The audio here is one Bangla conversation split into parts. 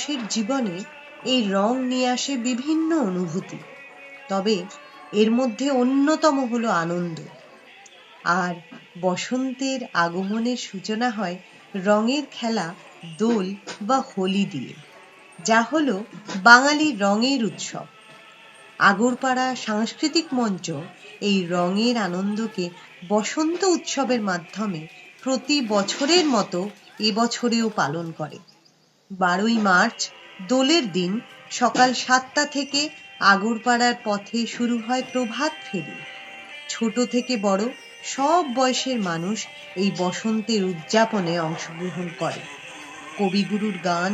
মানুষের জীবনে এই রং নিয়ে আসে বিভিন্ন অনুভূতি। তবে এর মধ্যে অন্যতম হলো আনন্দ। আর বসন্তের আগমনের সূচনা হয় রঙের খেলা, দোল বা হোলি দিয়ে, যা হলো বাঙালির রঙের উৎসব। আগরপাড়া সাংস্কৃতিক মঞ্চ এই রঙের আনন্দকে বসন্ত উৎসবের মাধ্যমে প্রতি বছরের মতো এবছরেও পালন করে। বারোই মার্চ, দোলের দিন, সকাল সাতটা থেকে আগরপাড়ার পথে শুরু হয় প্রভাত ফেরি। ছোট থেকে বড় সব বয়সের মানুষ এই বসন্তের উদযাপনে অংশগ্রহণ করে। কবিগুরুর গান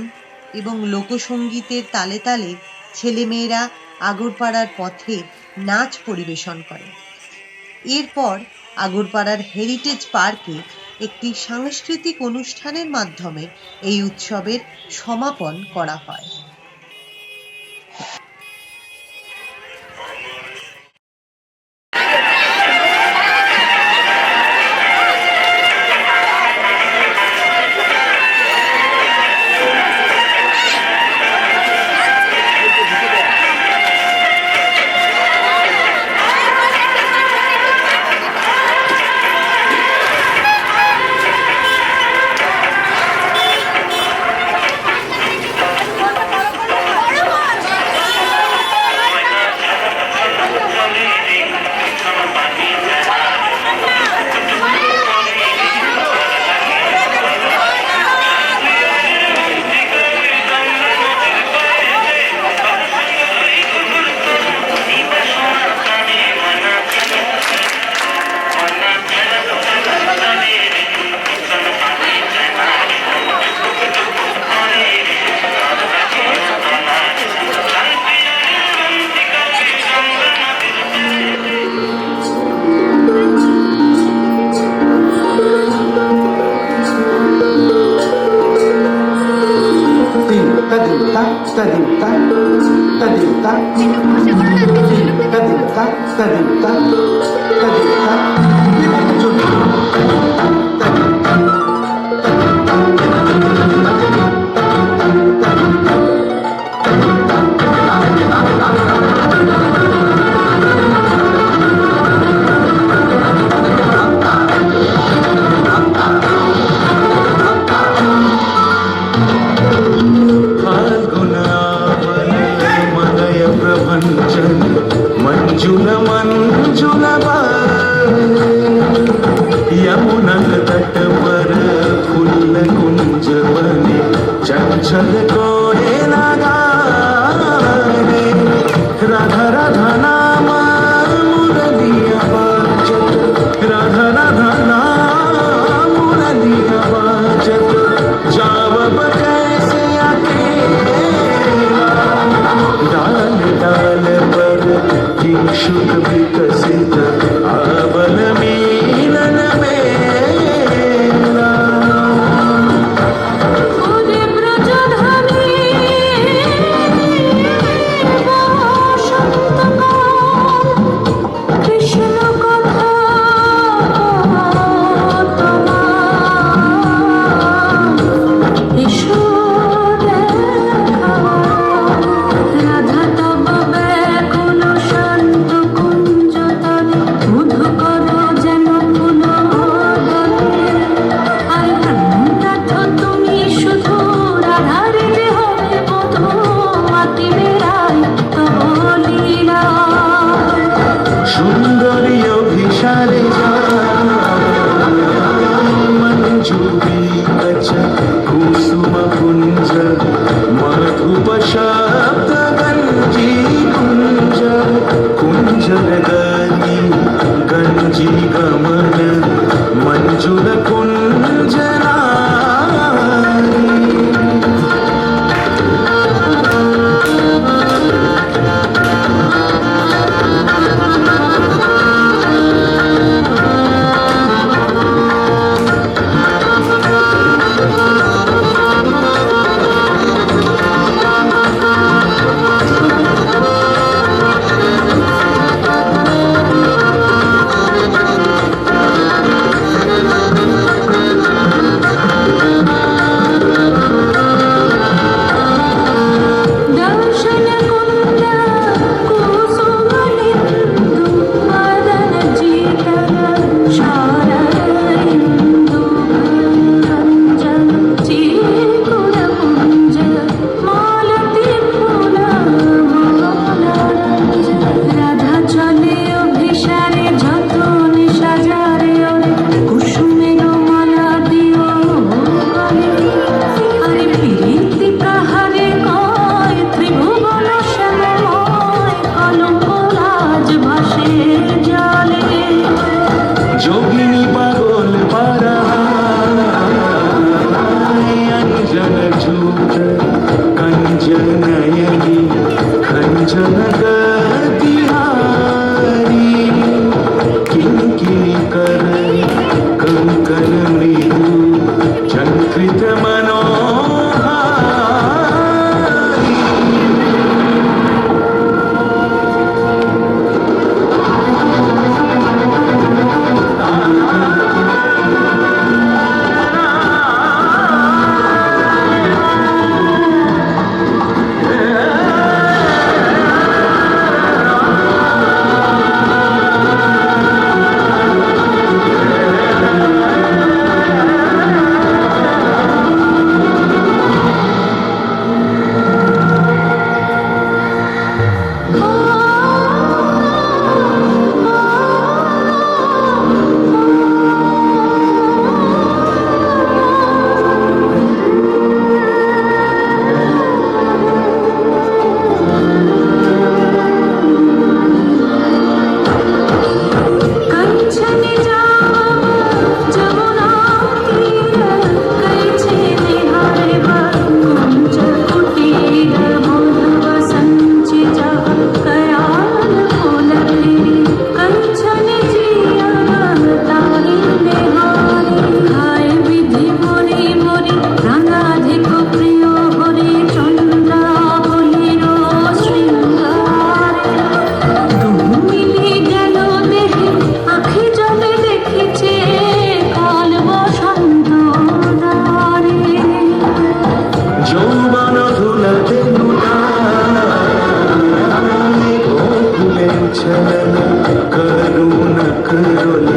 এবং লোকসঙ্গীতের তালে তালে ছেলেমেয়েরা আগরপাড়ার পথে নাচ পরিবেশন করে। এরপর আগরপাড়ার হেরিটেজ পার্কে একটি সাংস্কৃতিক অনুষ্ঠানের মাধ্যমে এই উৎসবের সমাপন করা হয়। Tadipta, tadipta, tadipta, tadipta, tadipta, tadipta,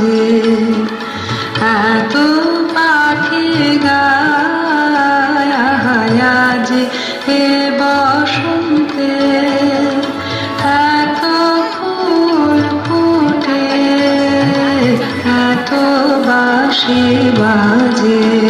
মাঝে এত পাখি গায়া যে এ বসন্তে এত ফুল ফুটে এত বাসি বাজে।